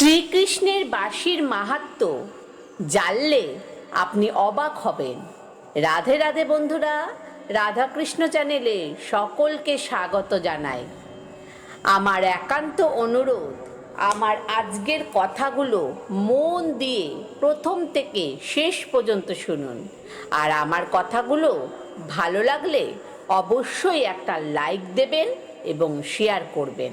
শ্রীকৃষ্ণের বাঁশির মাহাত্ম জানলে আপনি অবাক হবেন। রাধে রাধে বন্ধুরা, রাধাকৃষ্ণ চ্যানেলে সকলকে স্বাগত জানাই। আমার একান্ত অনুরোধ, আমার আজকের কথাগুলো মন দিয়ে প্রথম থেকে শেষ পর্যন্ত শুনুন। আর আমার কথাগুলো ভালো লাগলে অবশ্যই একটা লাইক দেবেন এবং শেয়ার করবেন।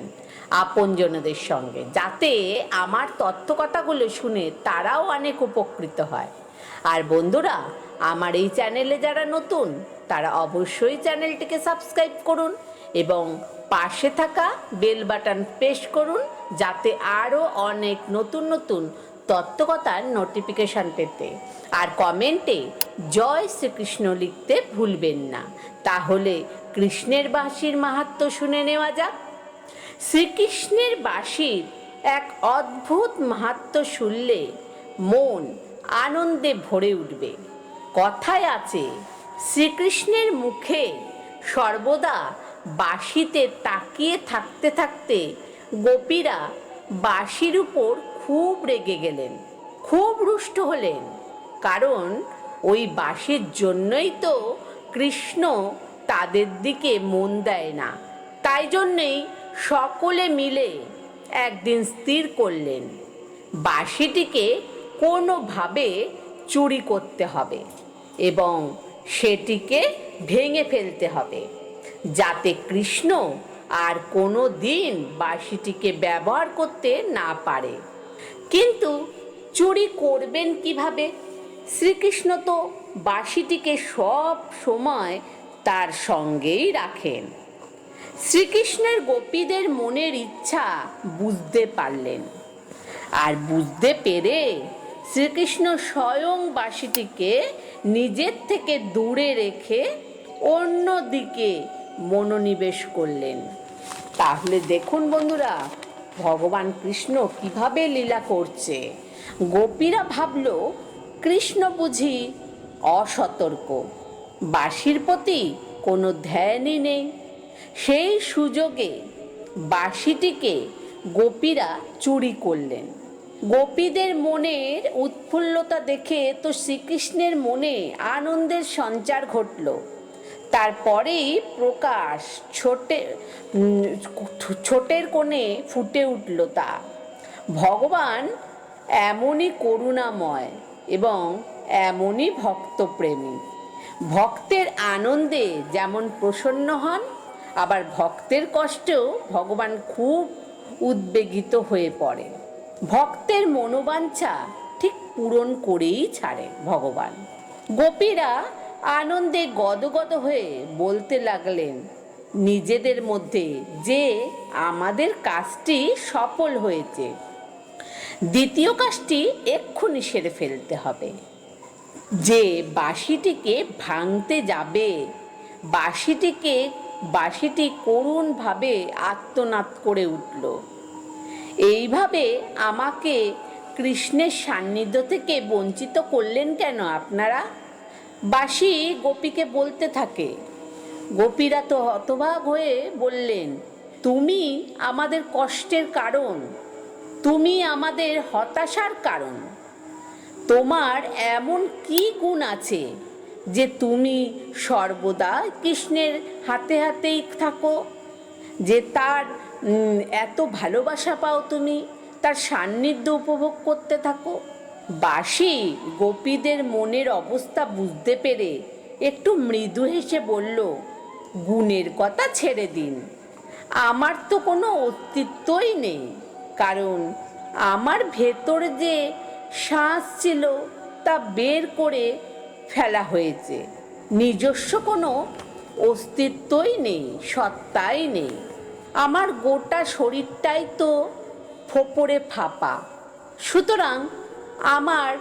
আপনজনদের সঙ্গে। যাতে আমার তথ্য কথাগুলো শুনে তারাও অনেক উপকৃত হয়। আর বন্ধুরা, আমার এই চ্যানেলে যারা নতুন, তারা অবশ্যই চ্যানেলটিকে সাবস্ক্রাইব করুন এবং পাশে থাকা বেল বাটন প্রেস করুন যাতে আরও অনেক নতুন নতুন তত্ত্বকথার নোটিফিকেশান পেতে। আর কমেন্টে জয় শ্রীকৃষ্ণ লিখতে ভুলবেন না। তাহলে কৃষ্ণের বাঁশির মাহাত্ম শুনে নেওয়া যাক। শ্রীকৃষ্ণের বাঁশির এক অদ্ভুত মাহাত্ম শুনলে মন আনন্দে ভরে উঠবে। কথায় আছে, শ্রীকৃষ্ণের মুখে সর্বদা বাঁশিতে তাকিয়ে থাকতে থাকতে গোপীরা বাঁশির উপর খুব রেগে গেলেন, খুব রুষ্ট হলেন। কারণ ওই বাঁশির জন্যই তো কৃষ্ণ তাদের দিকে মন দেয় না। তাই জন্যেই সকলে মিলে একদিন স্থির করলেন। বাঁশিটিকে কোনোভাবে চুরি করতে হবে এবং সেটিকে ভেঙে ফেলতে হবে যাতে কৃষ্ণ আর কোনো দিন বাঁশিটিকে ব্যবহার করতে না পারে। কিন্তু চুরি করবেন কীভাবে? শ্রীকৃষ্ণ তো বাঁশিটিকে সব সময় তার সঙ্গেই রাখেন। শ্রীকৃষ্ণের গোপীদের মনের ইচ্ছা বুঝতে পারলেন। আর বুঝতে পেরে শ্রীকৃষ্ণ স্বয়ং বাঁশিটিকে নিজের থেকে দূরে রেখে অন্য দিকে মনোনিবেশ করলেন। তাহলে দেখুন বন্ধুরা, ভগবান কৃষ্ণ কীভাবে লীলা করছে। গোপীরা ভাবল, কৃষ্ণ বুঝি অসতর্ক। বাঁশির প্রতি কোনো ধ্যানই নেই। সেই সুযোগে বাঁশিটিকে গোপীরা চুরি করলেন। গোপীদের মনের উৎফুল্লতা দেখে তো শ্রীকৃষ্ণের মনে আনন্দের সঞ্চার ঘটল। তারপরেই প্রকাশ ছোটে ছোটের কোণে ফুটে উঠল তা। ভগবান এমনই করুণাময় এবং এমনই ভক্তপ্রেমী। ভক্তের আনন্দে যেমন প্রসন্ন হন আবার ভক্তের কষ্টেও ভগবান খুব উদ্বেগিত হয়ে পড়ে ভক্তের মনোবাঞ্ছা ঠিক পূরণ করেই ছাড়ে ভগবান। গোপীরা আনন্দে গদগদ হয়ে বলতে লাগলেন, নিজেদের মধ্যে যে আমাদের কাজটি সফল হয়েছে, দ্বিতীয় কাজটি এক্ষুনি সেরে ফেলতে হবে। যে বাঁশিটিকে ভাঙতে যাবে, বাঁশিটিকে বাঁশিটি করুণভাবে আত্মনাদ করে উঠল। এইভাবে আমাকে কৃষ্ণের সান্নিধ্য থেকে বঞ্চিত করলেন কেন আপনারা? বাসি গোপীকে বলতে থাকে। গোপীরা তো হতবাক হয়ে বললেন, তুমি আমাদের কষ্টের কারণ, তুমি আমাদের হতাশার কারণ। তোমার এমন কি গুণ আছে যে তুমি সর্বদা কৃষ্ণের হাতে হাতেই থাকো, যে তার এত ভালোবাসা পাও তুমি, তার সান্নিধ্য উপভোগ করতে থাকো। বাসি গোপীদের মনের অবস্থা বুঝতে পেরে একটু মৃদু হেসে বলল, গুণের কথা ছেড়ে দিন। আমার তো কোনো অস্তিত্বই নেই, কারণ আমার ভেতর যে শ্বাস ছিল তা বের করে ফেলা হয়েছে। নিজস্ব কোনো অস্তিত্বই নেই, সত্তাই নেই। আমার গোটা শরীরটাই তো ফোপরে ফাঁপা। সুতরাং আমার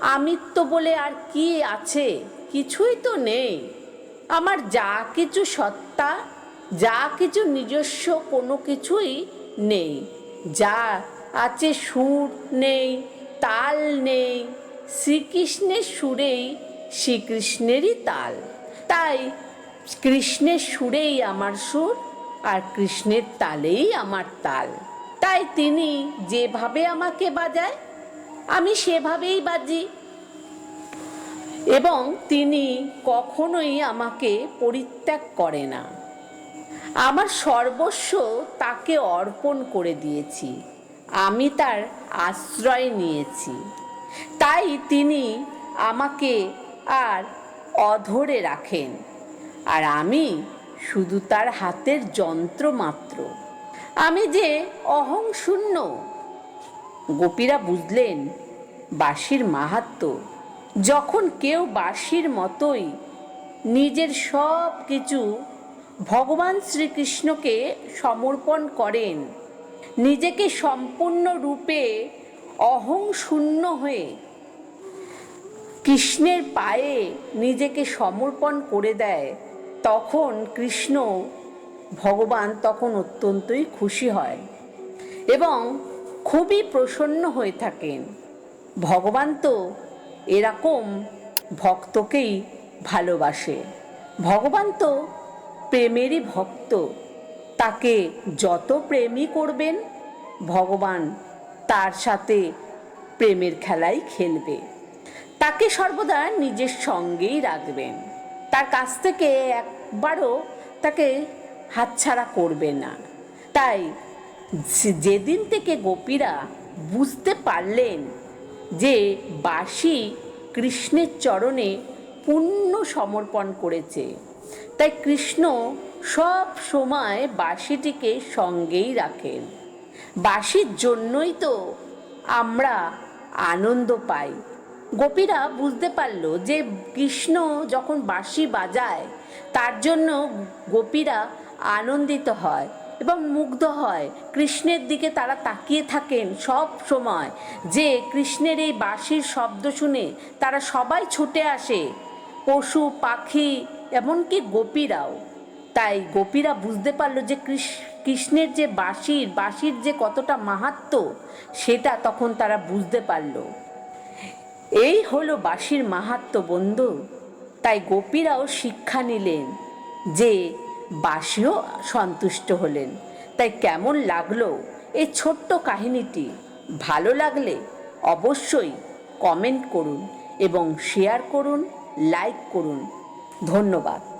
আমিত্ব বলে আর কি আছে? কিছুই তো নেই। আমার যা কিছু সত্তা, যা কিছু নিজস্ব কোনো কিছুই নেই। যা আছে সুর নেই, তাল নেই, শ্রীকৃষ্ণের সুরেই শ্রীকৃষ্ণেরই তাল। তাই কৃষ্ণের সুরেই আমার সুর আর কৃষ্ণের তালেই আমার তাল। তাই তিনি যেভাবে আমাকে বাজায়, আমি সেভাবেই বাজি। এবং তিনি কখনোই আমাকে পরিত্যাগ করে না। আমার সর্বস্ব তাকে অর্পণ করে দিয়েছি, আমি তার আশ্রয় নিয়েছি। তাই তিনি আমাকে আর অধরে রাখেন। আর আমি শুধু তার হাতের যন্ত্র মাত্র। আমি যে অহং শূন্য। গোপীরা বুঝলেন, বাঁশির মাহাত্ম্য যখন কেউ বাঁশির মতোই নিজের সব কিছু ভগবান শ্রীকৃষ্ণকে সমর্পণ করেন, নিজেকে সম্পূর্ণ রূপে অহং শূন্য হয়ে কৃষ্ণের পায়ে নিজেকে সমর্পণ করে দেয়, তখন কৃষ্ণ ভগবান তখন অত্যন্তই খুশি হয় এবং খুবই প্রসন্ন হয়ে থাকেন। ভগবান তো এরকম ভক্তকেই ভালোবাসে। ভগবান তো প্রেমেরই ভক্ত, তাকে যত প্রেমই করবেন, ভগবান তার সাথে প্রেমের খেলাই খেলবে। তাকে সর্বদা নিজের সঙ্গেই রাখবেন। তার কাছ থেকে একবারও তাকে হাতছাড়া করবে না। তাই যেদিন থেকে গোপীরা বুঝতে পারলেন যে বাসি কৃষ্ণের চরণে পূর্ণ সমর্পণ করেছে, তাই কৃষ্ণ সব সময় বাঁশিটিকে সঙ্গেই রাখেন। বাঁশির জন্যই তো আমরা আনন্দ পাই। গোপীরা বুঝতে পারল যে কৃষ্ণ যখন বাঁশি বাজায়, তার জন্য গোপীরা আনন্দিত হয় এবং মুগ্ধ হয়। কৃষ্ণের দিকে তারা তাকিয়ে থাকেন সব সময় যে কৃষ্ণের এই বাঁশির শব্দ শুনে তারা সবাই ছুটে আসে, পশু, পাখি, এমনকি গোপীরাও। তাই গোপীরা বুঝতে পারল যে কৃষ- কৃষ্ণের যে বাঁশির বাঁশির যে কতটা মাহাত্ম্য সেটা তখন তারা বুঝতে পারল। এই হলো বাসির মাহাত্ম বন্ধু। তাই গোপীরাও শিক্ষা নিলেন যে বাসিও সন্তুষ্ট হলেন। তাই কেমন লাগল এই ছোট্ট কাহিনীটি? ভালো লাগলে অবশ্যই কমেন্ট করুন এবং শেয়ার করুন, লাইক করুন। ধন্যবাদ।